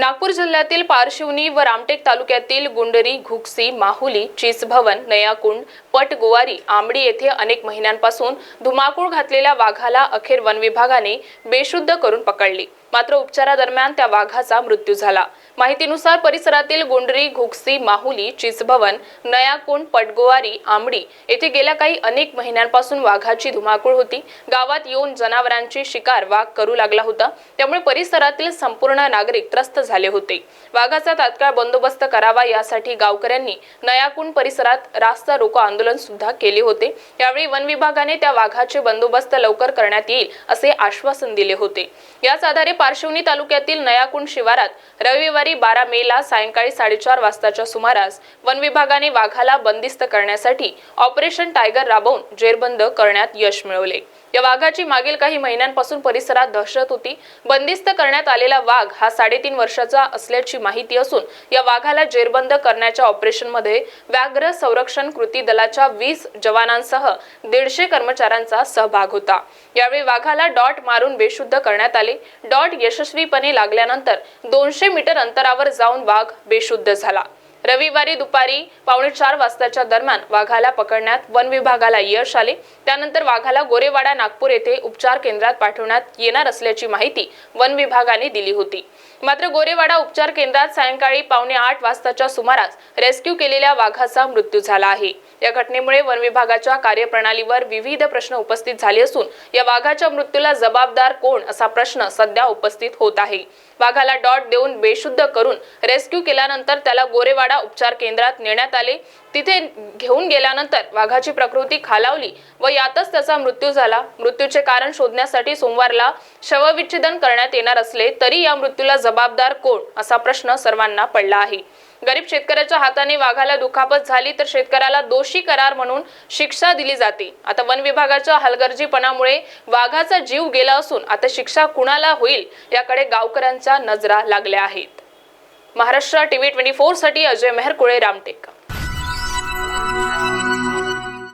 नागपूर जिल्ह्यातील पारशिवनी व रामटेक तालुक्यातील गुंडरी घुगसी माहुली चिसभवन नयाकुंड पटगुवारी आंबडी येथे अनेक महिन्यांपासून धुमाकूळ घातलेल्या वाघाला अखेर वन विभागाने बेशुद्ध करून पकडली. मात्र उपचारादरम्यान त्या वाघाचा मृत्यू झाला. माहितीनुसार परिसरातील गुंडरी घुगसी माहुली चिचभवन नयाकुंड पटगुवारी आंबडी येथे गेल्या काही अनेक महिन्यांपासून वाघाची धुमाकूळ होती. गावात येऊन जनावरांची शिकार वाघ करू लागला होता. त्यामुळे परिसरातील संपूर्ण नागरिक त्रस्त झाले होते. वाघाचा तात्काळ बंदोबस्त करावा यासाठी गावकऱ्यांनी नयाकुंड परिसरात रास्ता रोको आंदोलन सुद्धा केले होते. यावेळी वन विभागाने त्या वाघाचे बंदोबस्त लवकर करण्यात येईल असे आश्वासन दिले होते. याच आधारे पार्श्वनी तालुक्यातील नयाकुंड शिवारात रविवारी बारा मेला सायंकाळी साडेचार वाजताच्या सुमारास वन विभागाने वाघाला बंदिस्त करण्यासाठी ऑपरेशन टायगर राबवून जेरबंद करण्यात यश मिळवले. या वाघाची मागील काही महिन्यांपासून परिसरात दहशत होती. बंदिस्त करण्यात आलेला वाघ हा साडेतीन वर्षाचा असल्याची माहिती असून या वाघाला जेरबंद करण्याच्या ऑपरेशनमध्ये व्याघ्र संरक्षण कृती दलाच्या वीस जवानांसह दीडशे कर्मचाऱ्यांचा सहभाग होता. यावेळी वाघाला डॉट मारून बेशुद्ध करण्यात आले. डॉट यशस्वीपणे लागल्यानंतर दोनशे मीटर अंतरावर जाऊन वाघ बेशुद्ध झाला. रविवारी दुपारी पावणे चार वाजताच्या दरम्यान वाघाला पकडण्यात वन विभागाला यश आले. त्यानंतर वाघाला गोरेवाडा नागपूर येथे उपचार केंद्रात पाठवण्यात येणार असल्याची माहिती वन विभागाने दिली होती. मात्र गोरेवाडा उपचार केंद्रात सायंकाळी पावणे आठ वाजताच्या सुमारास रेस्क्यू केलेल्या वाघाचा मृत्यू झाला आहे. या घटनेमुळे वन विभागाच्या कार्यप्रणालीवर विविध प्रश्न उपस्थित झाले असून या वाघाच्या मृत्यूला जबाबदार कोण असा प्रश्न सध्या उपस्थित होत आहे. वाघाला डॉट देऊन बेशुद्ध करून रेस्क्यू केल्यानंतर त्याला गोरेवाडा उपचार केंद्रात नेण्यात आले. तिथे घेऊन गेल्यानंतर वाघाची प्रकृती खालावली व यातच त्याचा मृत्यू झाला. मृत्यूचे कारण शोधण्यासाठी सोमवारला शवविच्छेदन करण्यात येणार असले तरी या मृत्यूला जबाबदार कोण असा प्रश्न सर्वांना पडला आहे. गरीब शेतकऱ्याच्या हाताने वाघाला दुखापत झाली तर शेतकऱ्याला दोषी करार म्हणून शिक्षा दिली जाते. आता वन विभागाच्या हलगर्जीपणामुळे वाघाचा जीव गेला असून आता शिक्षा कुणाला होईल याकडे गावकऱ्यांच्या नजरा लागल्या आहेत. महाराष्ट्र टीव्ही ट्वेंटी फोरसाठी अजय मेहरकुळे रामटेक.